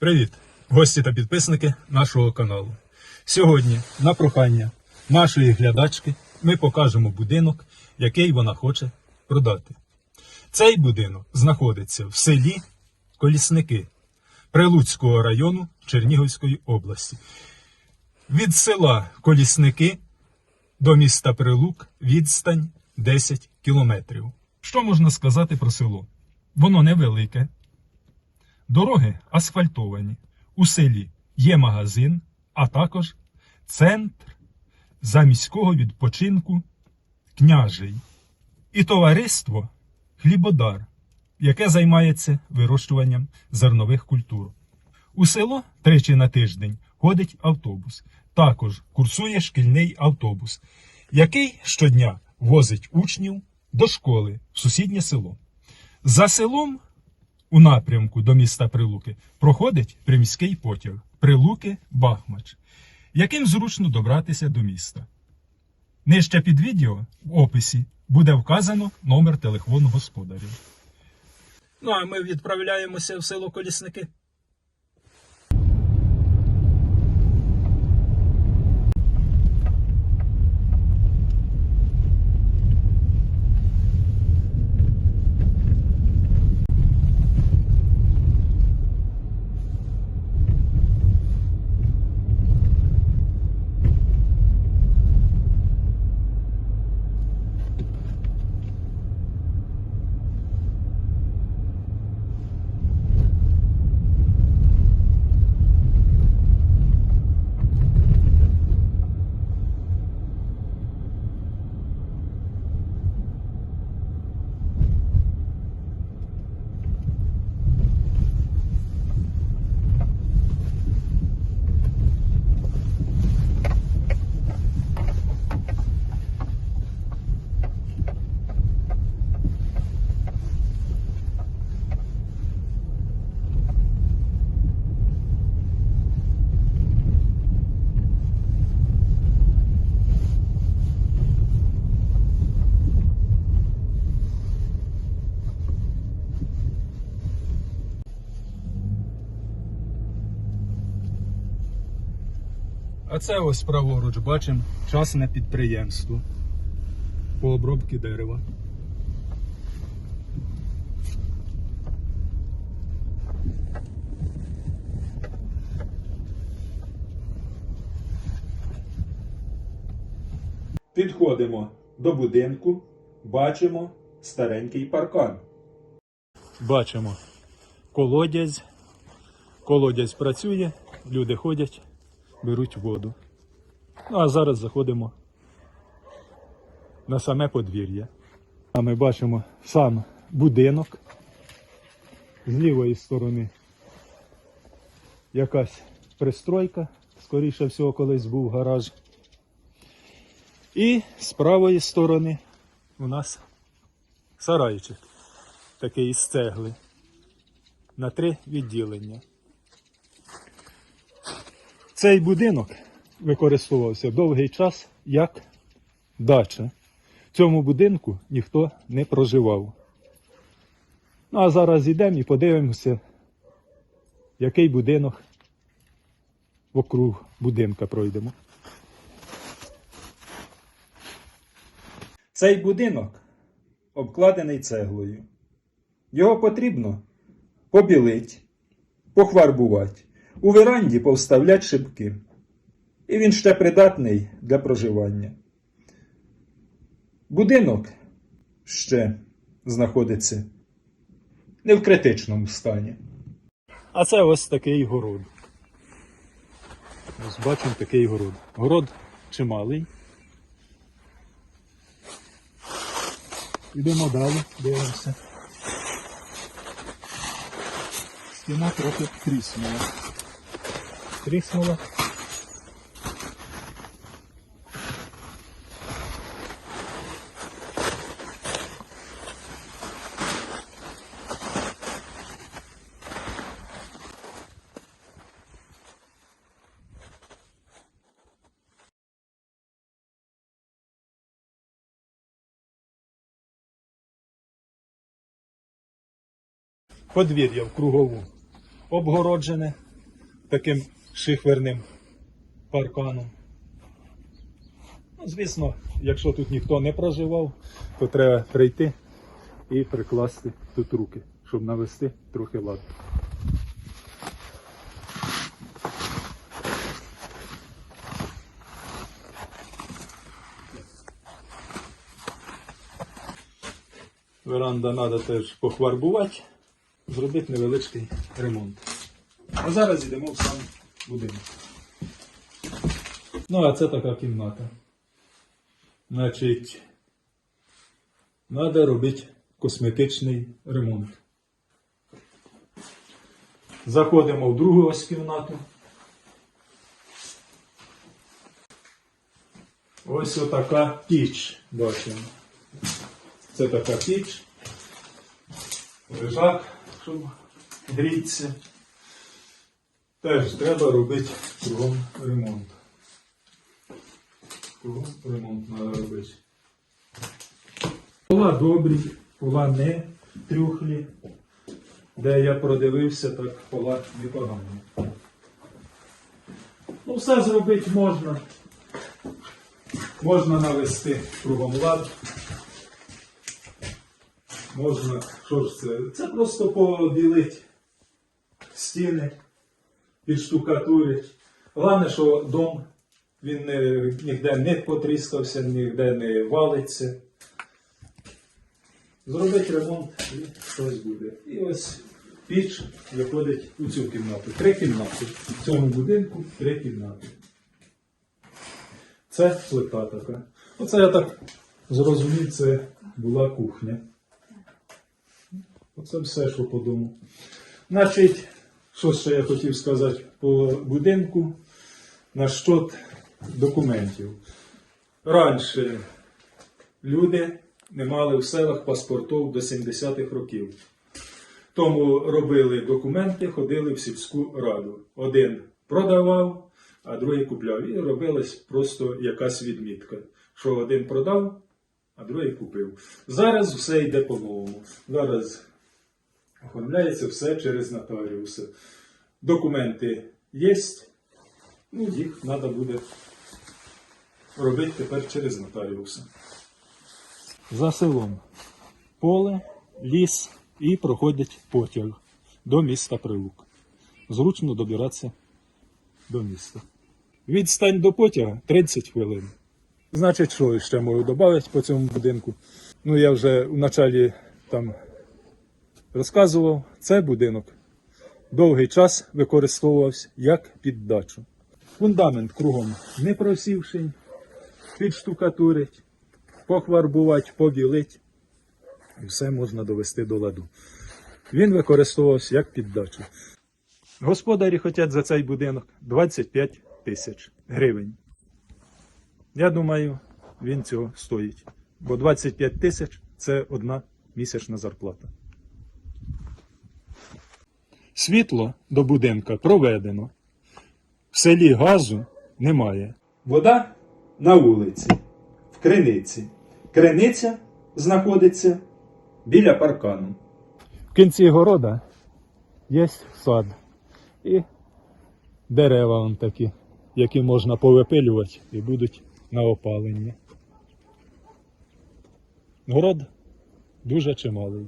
Привіт, гості та підписники нашого каналу. Сьогодні, на прохання нашої глядачки, ми покажемо будинок, який вона хоче продати. Цей будинок знаходиться в селі Колісники Прилуцького району Чернігівської області. Від села Колісники до міста Прилук відстань 10 кілометрів. Що можна сказати про село? Воно невелике, Дороги асфальтовані. У селі є магазин, а також центр заміського відпочинку княжий і товариство Хлібодар, яке займається вирощуванням зернових культур. У село тричі на тиждень ходить автобус. Також курсує шкільний автобус, який щодня возить учнів до школи в сусіднє село. За селом у напрямку до міста Прилуки проходить приміський потяг Прилуки Бахмач, яким зручно добратися до міста. Нижче під відео в описі буде вказано номер телефону господарів. Ну а ми відправляємося в село Колісники. А це ось праворуч бачимо частне підприємство по обробці дерева. Підходимо до будинку, бачимо старенький паркан. Бачимо колодязь. Колодязь працює, люди ходять, беруть воду. Ну а зараз заходимо на саме подвір'я. А ми бачимо сам будинок. З лівої сторони якась пристройка, скоріше всього, колись був гараж. І з правої сторони у нас сарайчик, такий із цегли на три відділення. Цей будинок використовувався довгий час як дача. В цьому будинку ніхто не проживав. Ну а зараз йдемо і подивимося, який будинок вокруг будинка пройдемо. Цей будинок обкладений цеглою. Його потрібно побілити, похварбувати, у веранді повставлять шибки. І він ще придатний для проживання. Будинок ще знаходиться не в критичному стані. А це ось такий город. Ось бачимо такий город. Город чималий. Йдемо далі, дивимося. Стіна трохи тріснула. Тріснула. Подвір'я в кругову обгороджене таким шихверним парканом. Ну, звісно, якщо тут ніхто не проживав, то треба прийти і прикласти тут руки, щоб навести трохи лад. Веранда треба теж похварбувати, зробити невеличкий ремонт. А зараз йдемо в сам будинок. Ну, а це така кімната. Значить, треба робити косметичний ремонт. Заходимо в другу ось кімнату. Ось отака піч бачимо. Це така піч. Лежак, щоб грітися. Теж треба робити кругом ремонт. Кругом ремонт треба робити. Пола добрі, пола не трюхлі. Де я продивився, так пола непогані. Ну, все зробити можна. Можна навести кругом лад. Можна, що ж це? Це просто побілити стіни, підштукатурити. Головне, що дом він ніде не потріскався, ніде не валиться. Зробити ремонт і щось буде. І ось піч виходить у цю кімнату. Три кімнати. В цьому будинку три кімнати. Це плита така. Оце я так зрозумів, це була кухня. Оце все, що по дому. Значить, що ще я хотів сказати по будинку на щот документів. Раніше люди не мали в селах паспортів до 70-х років. Тому робили документи, ходили в сільську раду. Один продавав, а другий купляв. І робилась просто якась відмітка, що один продав, а другий купив. Зараз все йде по-новому. Зараз оформляється все через нотаріуси. Документи є, ну їх треба буде робити тепер через нотаріуси. За селом поле, ліс і проходить потяг до міста Прилук. Зручно добиратися до міста. Відстань до потяга 30 хвилин. Значить, що ще можу додати по цьому будинку? Ну, я вже в началі там розказував, це будинок довгий час використовувався як піддачу. Фундамент кругом не просівший, підштукатурить, похварбувати, побілить. І все можна довести до ладу. Він використовувався як піддачу. Господарі хочуть за цей будинок 25 тисяч гривень. Я думаю, він цього стоїть. Бо 25 тисяч це одна місячна зарплата. Світло до будинка проведено. В селі газу немає. Вода на вулиці, в криниці. Криниця знаходиться біля паркану. В кінці города є сад і дерева вон такі, які можна повипилювати і будуть на опалення. Город дуже чималий.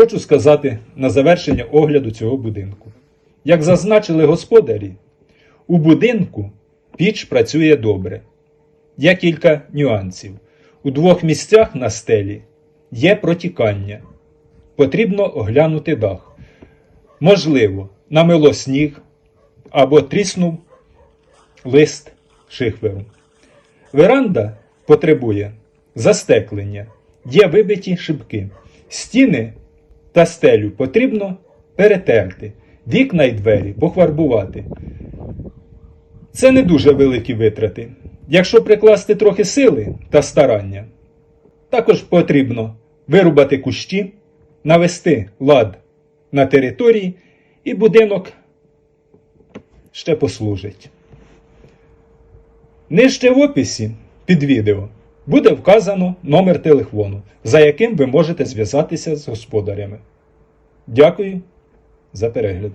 Хочу сказати на завершення огляду цього будинку. Як зазначили господарі, у будинку піч працює добре. Є кілька нюансів. У двох місцях на стелі є протікання. Потрібно оглянути дах. Можливо, намило сніг або тріснув лист шихверу. Веранда потребує застеклення, є вибиті шибки. Стіни та стелю потрібно перетерти, вікна й двері похварбувати. Це не дуже великі витрати. Якщо прикласти трохи сили та старання, також потрібно вирубати кущі, навести лад на території, і будинок ще послужить. Нижче в описі під відео буде вказано номер телефону, за яким ви можете зв'язатися з господарями. Дякую за перегляд.